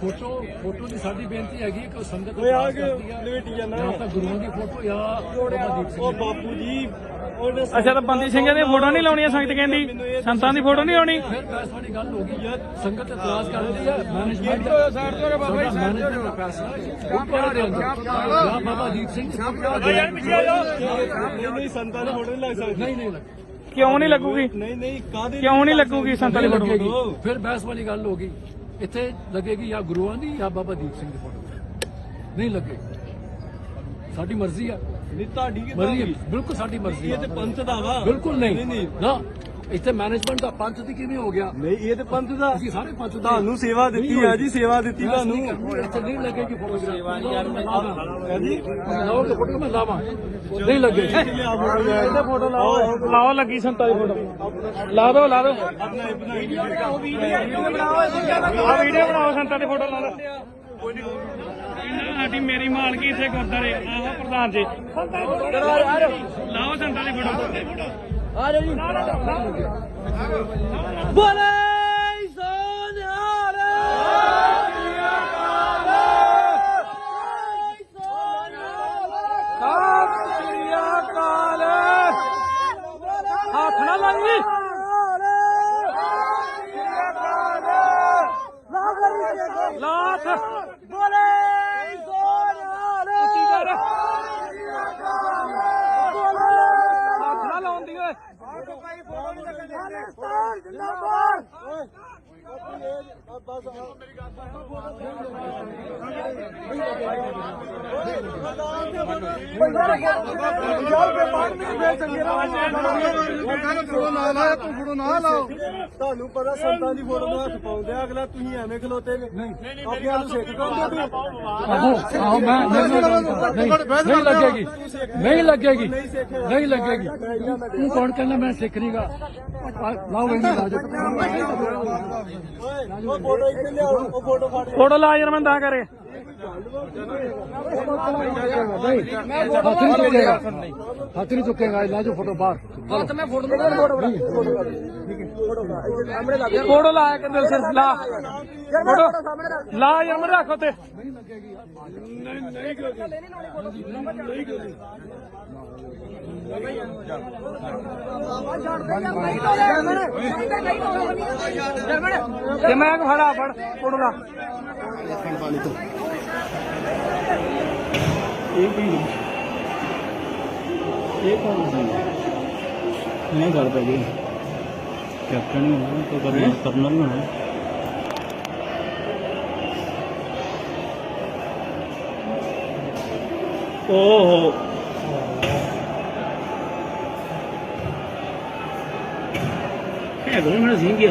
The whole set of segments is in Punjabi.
ਫੋਟੋ ਫੋਟੋ ਦੀ ਸਾਡੀ ਬੇਨਤੀ ਹੈਗੀ ਕਿ ਸੰਗਤ ਓਏ ਆ ਕੇ। ਲਵੇਟੀ ਜਾਂਦਾ। ਜਾਂ ਤਾਂ ਗੁਰੂਆਂ ਦੀ ਫੋਟੋ ਜਾਂ ਬਾਬਾ ਉਹ। ਬਾਪੂ ਜੀ ਅੱਛਾ ਤਾਂ ਬੰਦੀ ਸਿੰਘਾਂ ਦੀ ਫੋਟੋ ਨਹੀਂ ਲਾਉਣੀਆਂ ਸੰਗਤ ਕਹਿੰਦੀ? ਸੰਤਾਂ ਦੀ ਫੋਟੋ ਨਹੀਂ ਆਉਣੀ ਫਿਰ ਬਹਿਸ ਵਾਲੀ ਗੱਲ ਹੋ ਗਈ ਯਾਰ ਸੰਗਤ ਇਤਰਾਜ਼ ਕਰਦੀ ਹੈ ਮੈਨੇਜਮੈਂਟ ਸਾਡਾ ਦਾ ਫੈਸਲਾ ਹੈ ਉਹ ਕਿਹੜਾ ਦੇ ਅੰਦਰ। ਜਾਂ ਬਾਬਾ ਦੀਪ ਸਿੰਘ ਯਾਰ ਪਿੱਛੇ ਨਹੀਂ ਨਹੀਂ ਸੰਤਾਂ ਦੀ ਫੋਟੋ ਨਹੀਂ ਲੱਗ ਸਕਦੀ। ਨਹੀਂ ਨਹੀਂ ਲੱਗੀ। ਕਿਉਂ ਨਹੀਂ ਲੱਗੂਗੀ? ਨਹੀਂ ਨਹੀਂ ਕਾਦੇ ਕਿਉਂ ਨਹੀਂ ਲੱਗੂਗੀ ਸੰਤਾਂ ਦੀ ਫੋਟੋ? ਫਿਰ ਬਹਿਸ ਵਾਲੀ ਗੱਲ ਹੋ ਗਈ। ਇੱਥੇ ਲੱਗੇਗੀ ਜਾਂ ਗੁਰੂਆਂ ਦੀ ਜਾਂ ਬਾਬਾ ਦੀਪ ਸਿੰਘ ਦੀ ਫੋਟੋ। ਨਹੀਂ ਲੱਗੇਗੀ ਸਾਡੀ ਮਰਜ਼ੀ ਆ। ਨਹੀਂ ਤੁਹਾਡੀ ਮਰਜ਼ੀ ਆ, ਬਿਲਕੁਲ ਸਾਡੀ ਮਰਜ਼ੀ ਇਹ ਆ ਤੇ ਪੰਥ ਦਾ ਵਾ। ਬਿਲਕੁਲ ਨਹੀਂ। ਨਾ। ਇੱਥੇ ਮੈਨੇਜਮੈਂਟ ਦਾ ਪੰਥ ਦੀ ਕਿਵੇਂ ਹੋ ਗਿਆ? ਨਹੀਂ ਇਹ ਤੇ ਪੰਥ ਦਾ। ਅਸੀਂ ਸਾਰੇ ਪੰਥ ਦੇ ਤੁਹਾਨੂੰ ਸੇਵਾ ਦਿੱਤੀ ਆ ਜੀ ਸੇਵਾ ਦਿੱਤੀ ਤੁਹਾਨੂੰ। ਇੱਥੇ ਨਹੀਂ ਲੱਗੇਗੀ ਫੋਟੋ ਸੇਵਾ ਯਾਰ ਮੈਂ ਹੈ ਜੀ ਲਾਓਗੇ ਫੋਟੋ ਮੈਂ ਲਾਵਾਂ। ਨਹੀਂ ਲੱਗੇਗੀ ਲਿਆ ਫੋਟੋ ਲੈ ਇਹਦੇ ਫੋਟੋ ਲਾਓ। ਲਾਓ ਲੱਗੀ ਸੰਤਾਂ ਦੀ ਫੋਟੋ। ਲਾ ਦੋ ਲਾ ਦੋ। ਬਣਾਈ ਆ ਵੀਡੀਓ ਬਣਾਓ ਸੰਤਾਂ ਦੀ ਫੋਟੋ ਲਾ ਦੋ। ਸਾਡੀ ਮੇਰੀ ਮਾਲਕੀ ਇੱਥੇ ਗੁਰਦਾਰੇ ਆਹੋ ਪ੍ਰਧਾਨ ਜੀ। ਲਾਓ ਸੰਤਾਂ ਦੀ ਫੋਟੋ। ਹੱਥ ਯਾਰ ਤੁਹਾਨੂੰ ਪਤਾ ਸੰਤਾਂ ਦੀ ਫੋਟੋ ਨੂੰ ਹੱਥ ਪਾਉਂਦੇ ਆ ਅਗਲਾ ਤੁਸੀਂ ਐਵੇਂ ਖਲੋਤੇ ਨੇ ਆਪਣੇ ਆਪ ਨੂੰ ਸਿੱਖ ਕਰਦੇ ਆਹੋ ਆਹੋ ਮੈਂ ਨਹੀਂ ਨਹੀਂ ਲੱਗੇਗੀ। ਨਹੀਂ ਲੱਗੇਗੀ। ਨਹੀਂ ਲੱਗੇਗੀ। ਤੂੰ ਕੌਣ ਕਹਿੰਦਾ ਮੈਂ ਸਿੱਖ ਨਹੀਂਗਾ ਲਾਓ ਇਹਨੂੰ ਫੋਟੋ ਇੱਥੇ ਲਿਆਓ ਉਹ ਫੋਟੋ ਫੜ ਫੋਟੋ ਲਾ ਯਾਰ ਮੈਂ ਤਾਂ ਕਰੇ। ਹੱਥ ਨਹੀਂ ਚੁੱਕੇਗਾ ਹੱਥ ਨਹੀਂ ਚੁੱਕੇਗਾ ਲਾ ਜੋ ਫੋਟੋ ਬਾਹਰ ਹੱਥ ਮੈਂ ਫੋਟੋ ਫੋਟੋ ਲਾ ਕੇ ਦਿਲ ਸਿਰ ਲਾ ਫੋਟੋ ਲਾ ਯਾਰ ਮੈਂ ਰੱਖੋ ਤੇ ਤੇ ਮੈਂ ਖੜਾ ਫੜ ਫੋਟੋ ਲਾ। ਨਹੀਂ ਗੱਲ ਪੈ ਗਈ। ਕੈਪਟਨ ਨਹੀਂ ਹੋਣਾ ਕੋਈ ਕਰਨਲ ਕਰਨਲ ਹੋਣਾ। ਓਹੋ। ਹੈ ਕੋਣ ਮੇਰਾ ਸਿੰਘ ਗਿਆ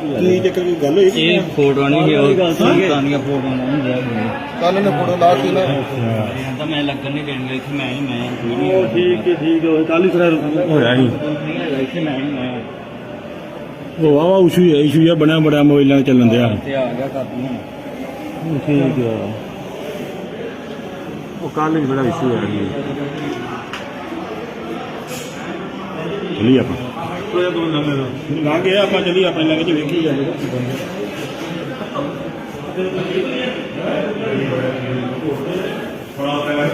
ਕੀ ਚੱਕਰ ਕੋਈ ਗੱਲ ਹੋਈ ਇਹ ਫੋਟੋ ਨਹੀਂ ਉਹ ਸੰਗਤਾਂ ਦੀਆਂ ਫੋਟੋਆਂ ਨਹੀਂ ਰਹਿ ਗਈਆਂ ਕੱਲ ਨੇ ਫੋਟੋ ਲਾਤੀ ਨਾ। ਤਾਂ ਮੈਂ ਲੱਗਣ ਨਹੀਂ ਦੇਣੀ ਇੱਥੇ ਮੈਂ ਹੀ ਮੈਂ ਕੋਈ ਨਹੀਂ ਉਹ ਠੀਕ ਹੈ ਠੀਕ ਹੈ ਕੱਲ ਹੀ ਫਿਰ ਹੋਇਆ ਸੀ ਇੱਥੇ ਮੈਂ ਹੀ ਮੈਂ ਉਹ ਵਾਵਾ ਇਸ਼ੂ ਹੈ ਇਸ਼ੂ ਜਿਹਾ ਬਣਿਆ ਬੜਿਆ ਮੋਬਾਈਲਾਂ ਚੱਲਣ ਦਿਆ। ਤੇ ਆ ਗਿਆ ਕਾਪੀਆਂ ਠੀਕ ਆ ਉਹ ਕੱਲ ਹੀ ਬੜਾ ਇਸ਼ੂ ਚਲੀ ਆਪਾਂ। ਕੋਈ ਦੋ ਨਾ ਲੈਣਾ ਲੰਘ ਗਿਆ ਆਪਾਂ ਚਲੀ ਆਪਣੇ ਲੰਘ ਚ ਵੇਖੀ ਜਾਂਦੇ ਕੀ। ਬਣਦਾ ਥੋੜਾ ਪਹਿਲਾਂ